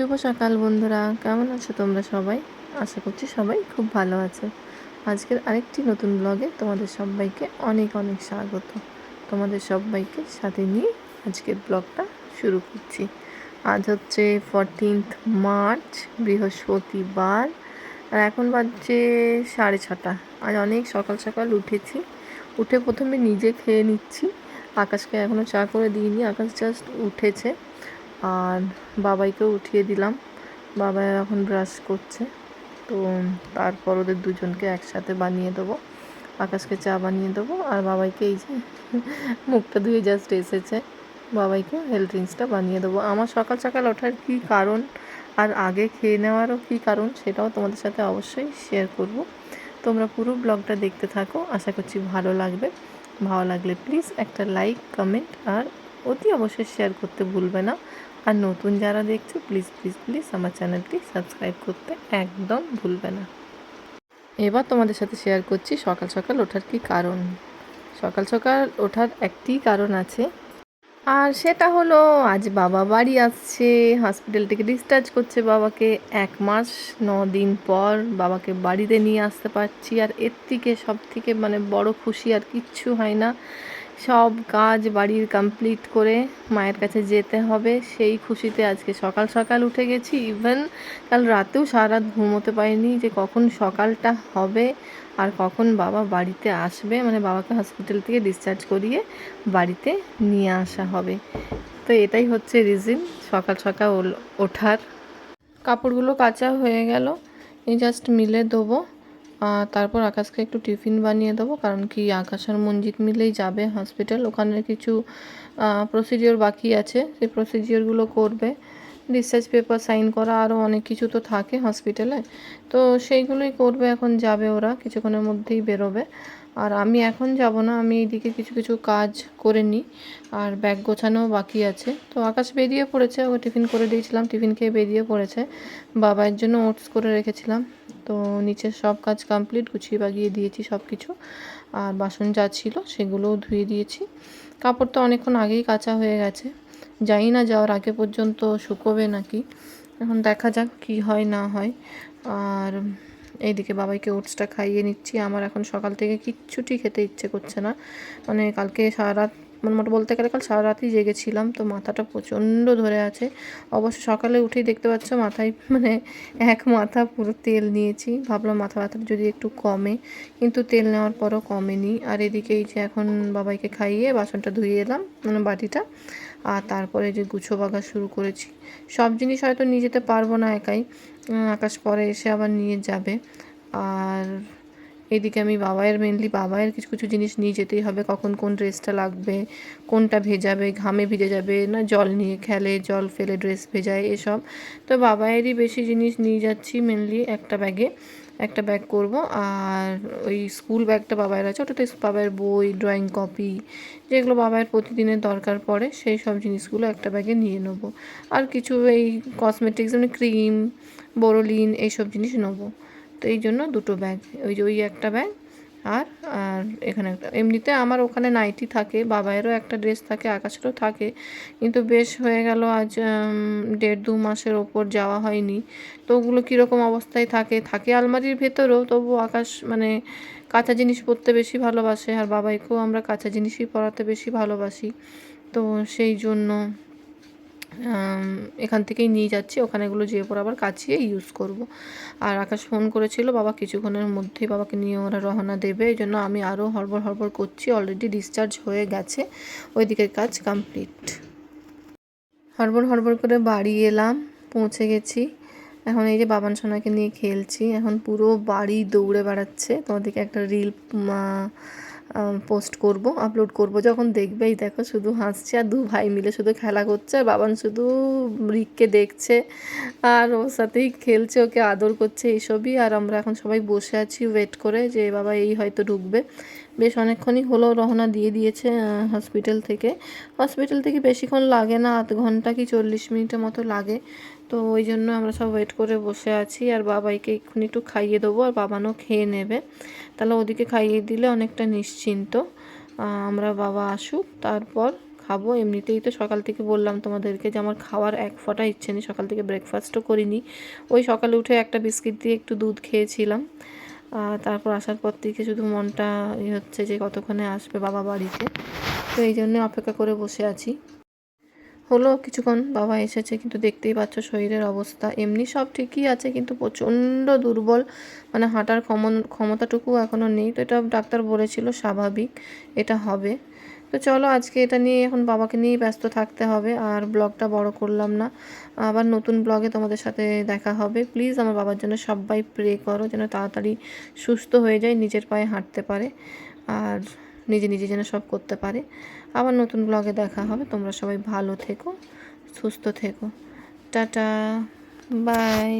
শুভ সকাল বন্ধুরা। কেমন আছো তোমরা সবাই? আশা করছি সবাই খুব ভালো আছে। আজকের আরেকটি নতুন ব্লগে তোমাদের সবাইকে অনেক অনেক স্বাগত। তোমাদের সবাইকে সাথে নিয়ে আজকের ব্লগটা শুরু করছি। আজ হচ্ছে ফরটিন্থ মার্চ, বৃহস্পতিবার, আর এখন বাজছে সাড়ে ছটা। আজ অনেক সকাল সকাল উঠেছি। উঠে প্রথমে নিজে খেয়ে নিচ্ছি। আকাশকে এখনও চা করে দিইনি, আকাশ জাস্ট উঠেছে। আর বাবাইকেও উঠিয়ে দিলাম। বাবা এখন ব্রাশ করছে। তো তারপর ওদের দুজনকে একসাথে বানিয়ে দেবো। আকাশকে চা বানিয়ে দেবো। আর বাবাইকে এই যে মুখটা ধুয়ে জাস্ট এসেছে। বাবাইকে হেলথ ড্রিঙ্কসটা বানিয়ে দেবো। আমার সকাল সকাল ওঠার কী কারণ আর আগে খেয়ে নেওয়ারও কী কারণ সেটাও তোমাদের সাথে অবশ্যই শেয়ার করব। তোমরা পুরো ব্লগটা দেখতে থাকো। আশা করছি ভালো লাগবে। ভালো লাগলে প্লিজ একটা লাইক কমেন্ট আর অতি অবশ্যই শেয়ার করতে ভুলবে না। আর নতুন যারা দেখছ প্লিজ প্লিজ প্লিজ আমার চ্যানেলটি সাবস্ক্রাইব করতে একদম ভুলবে না। এবার তোমাদের সাথে শেয়ার করছি সকাল সকাল ওঠার কি কারণ। সকাল সকাল ওঠার একটি কারণ আছে। আর সেটা হলো, আজ বাবা বাড়ি আসছে হসপিটাল থেকে ডিসচার্জ করছে বাবাকে। এক মাস, ন দিন পর বাবাকে বাড়িতে নিয়ে আসতে পারছি। আর এর থেকে সব থেকে মানে বড় খুশি আর কিচ্ছু হয় না। সব কাজ বাড়ির কমপ্লিট করে মায়ের কাছে যেতে হবে। সেই খুশিতে আজকে সকাল সকাল উঠে গেছি। ইভেন কাল রাতেও সারা রাত ঘুমোতে পারিনি যে কখন সকালটা হবে আর কখন বাবা বাড়িতে আসবে। মানে বাবাকে হসপিটাল থেকে ডিসচার্জ করিয়ে বাড়িতে নিয়ে আসা হবে। তো এটাই হচ্ছে রিজন সকাল সকাল ওঠার। কাপড়গুলো কাঁচা হয়ে গেল। এই জাস্ট মিলে দেবো। তারপর আকাশকে একটু টিফিন বানিয়ে দেবো, কারণ কি আকাশ আর মঞ্জিত মিলেই যাবে হসপিটাল ওখানে কিছু প্রসিডিওর বাকি আছে। সেই প্রসিডিওরগুলো করবে। ডিসচার্জ পেপার সাইন করা আরও অনেক কিছু তো থাকে হসপিটালে তো সেইগুলোই করবে, এখন যাবে ওরা, কিছুক্ষণের মধ্যেই বেরোবে। আর আমি এখন যাব না, আমি এইদিকে কিছু কিছু কাজ করে নিই। আর ব্যাগ গোছানো বাকি আছে। তো আকাশ বেরিয়ে পড়েছে ও টিফিন করে দিয়েছিলাম, টিফিন খেয়ে বেরিয়ে পড়েছে। বাবার জন্য ওটস করে রেখেছিলাম। তো নিচের সব কাজ কমপ্লিট, গুছিয়ে বাগিয়ে দিয়েছি সব কিছু আর বাসন যা ছিল সেগুলোও ধুয়ে দিয়েছি। কাপড় তো অনেকক্ষণ আগেই কাঁচা হয়ে গেছে। যাই না যাওয়ার আগে পর্যন্ত শুকোবে নাকি। এখন দেখা যাক কি হয়, না হয়। আর এইদিকে বাবাইকে ওটসটা খাইয়ে নিচ্ছি। আমার এখন সকাল থেকে কিচ্ছুটি খেতে ইচ্ছে করছে না। মানে কালকে সারা রাত মোটামুটি বলতে গেলে কাল সারা রাতই জেগেছিলাম, তো মাথাটা প্রচণ্ড ধরে আছে। অবশ্য সকালে উঠেই দেখতে পাচ্ছ মাথায় মানে এক মাথা পুরো তেল নিয়েছি। ভাবলাম মাথা ব্যথাটা যদি একটু কমে, কিন্তু তেল নেওয়ার পরও কমেনি। আর এদিকে এই যে এখন বাবাইকে খাইয়ে বাসনটা ধুয়ে এলাম মানে বাটিটা, আর তারপরে যে গুছো বাগা শুরু করেছি। সব জিনিস হয়তো নিয়ে যেতে পারব না একাই আকাশ পরে এসে আবার নিয়ে যাবে। আর এদিকে আমি বাবায়ের মেনলি বাবায়ের কিছু কিছু জিনিস নিয়ে যেতেই হবে, কখন কোন ড্রেসটা লাগবে, কোনটা ভেজাবে, ঘামে ভিজে যাবে, না জল নিয়ে খেলে, জল ফেলে ড্রেস ভেজায়, এসব। তো বাবায়েরই বেশি জিনিস নিয়ে যাচ্ছি মেনলি একটা ব্যাগে, একটা ব্যাগ করব, আর ওই স্কুল ব্যাগটা বাবায়ের আছে, ওটাতে বাবায়ের বই ড্রয়িং কপি যেগুলো বাবায়ের প্রতিদিনের দরকার পড়ে, সেই সব জিনিসগুলো একটা ব্যাগে নিয়ে নেব। আর কিছু এই কসমেটিক্স মানে ক্রিম বোরোলিন এইসব জিনিস নেব। তো এই জন্য দুটো ব্যাগ ওই যে ওই একটা ব্যাগ আর আর এখানে একটা। এমনিতে আমার ওখানে নাইটি থাকে, বাবায়েরও একটা ড্রেস থাকে, আকাশেরও থাকে, কিন্তু বেশ হয়ে গেল আজ দেড় দু মাসের ওপর যাওয়া হয়নি। তো ওগুলো কীরকম অবস্থায় থাকে? থাকে আলমারির ভেতরেও তবু আকাশ মানে কাঁচা জিনিস পরতে বেশি ভালোবাসে, আর বাবাইকেও আমরা কাঁচা জিনিসই পরাতে বেশি ভালোবাসি। তো সেই জন্য এখান থেকেই নিয়ে যাচ্ছি। ওখানে এগুলো যেয়ে পর আবার কাচিয়ে ইউজ করব। আর আকাশ ফোন করেছিল, বাবা, কিছুক্ষণের মধ্যেই বাবাকে নিয়ে ওরা রওনা দেবে। এই জন্য আমি আরও হড়বড় হড়বড় করছি। অলরেডি ডিসচার্জ হয়ে গেছে। ওই দিকের কাজ কমপ্লিট হড়বড় হড়বড় করে বাড়ি এলাম, পৌঁছে গেছি। এখন এই যে বাবান সোনাকে নিয়ে খেলছি। এখন পুরো বাড়ি দৌড়ে বেড়াচ্ছে। তোমাদেরকে একটা রিল পোস্ট করব আপলোড করব। যখন দেখবেই দেখো শুধু হাসছে আর দু ভাই মিলে শুধু খেলা করছে আর বাবান শুধু রিককে দেখছে আর ওর সাথেই খেলছে, ওকে আদর করছে এইসবই। আর আমরা এখন সবাই বসে আছি ওয়েট করে যে বাবা এই হয়তো ঢুকবে। বেশ অনেকক্ষণই হলো রওনা দিয়ে দিয়েছে হসপিটাল থেকে। হসপিটাল থেকে বেশিক্ষণ লাগে না, আধ ঘণ্টা কি চল্লিশ মিনিটের মতো লাগে। তো ওই জন্য আমরা সব ওয়েট করে বসে আছি। আর বাবাইকে এক্ষুনি একটু খাইয়ে দেবো, আর বাবানও খেয়ে নেবে। তাহলে ওদিকে খাইয়ে দিলে অনেকটা নিশ্চিন্ত। আমরা বাবা আসুক, তারপর খাব। এমনিতেই তো সকাল থেকে বললাম তোমাদেরকে যে আমার খাওয়ার এক ফোঁটা ইচ্ছে নেই, সকাল থেকে ব্রেকফাস্টও করিনি। ওই সকালে উঠে একটা বিস্কিট দিয়ে একটু দুধ খেয়েছিলাম। তারপর আসার পর থেকে শুধু মনটা হচ্ছে যে কতক্ষণে আসবে বাবা বাড়িতে। তো এই জন্য অপেক্ষা করে বসে আছি। হলো, কিছুক্ষণ বাবা এসেছে, কিন্তু দেখতেই পাচ্ছ শরীরের অবস্থা। এমনি সব ঠিকই আছে, কিন্তু প্রচণ্ড দুর্বল। মানে হাঁটার ক্ষমন ক্ষমতাটুকু এখনও নেই। তো এটা ডাক্তার বলেছিল, স্বাভাবিক এটা হবে। তো চলো, আজকে এটা নিয়ে এখন বাবাকে নিয়েই ব্যস্ত থাকতে হবে, আর ব্লগটা বড় করলাম না। আবার নতুন ব্লগে তোমাদের সাথে দেখা হবে। প্লিজ আমার বাবার জন্য সবাই প্রে করো, যেন তাড়াতাড়ি সুস্থ হয়ে যায়, নিজের পায়ে হাঁটতে পারে। আর নিজে নিজে যেন সব করতে পারে। আবার নতুন ব্লগে দেখা হবে। তোমরা সবাই ভালো থেকো, সুস্থ থেকো। Tata bye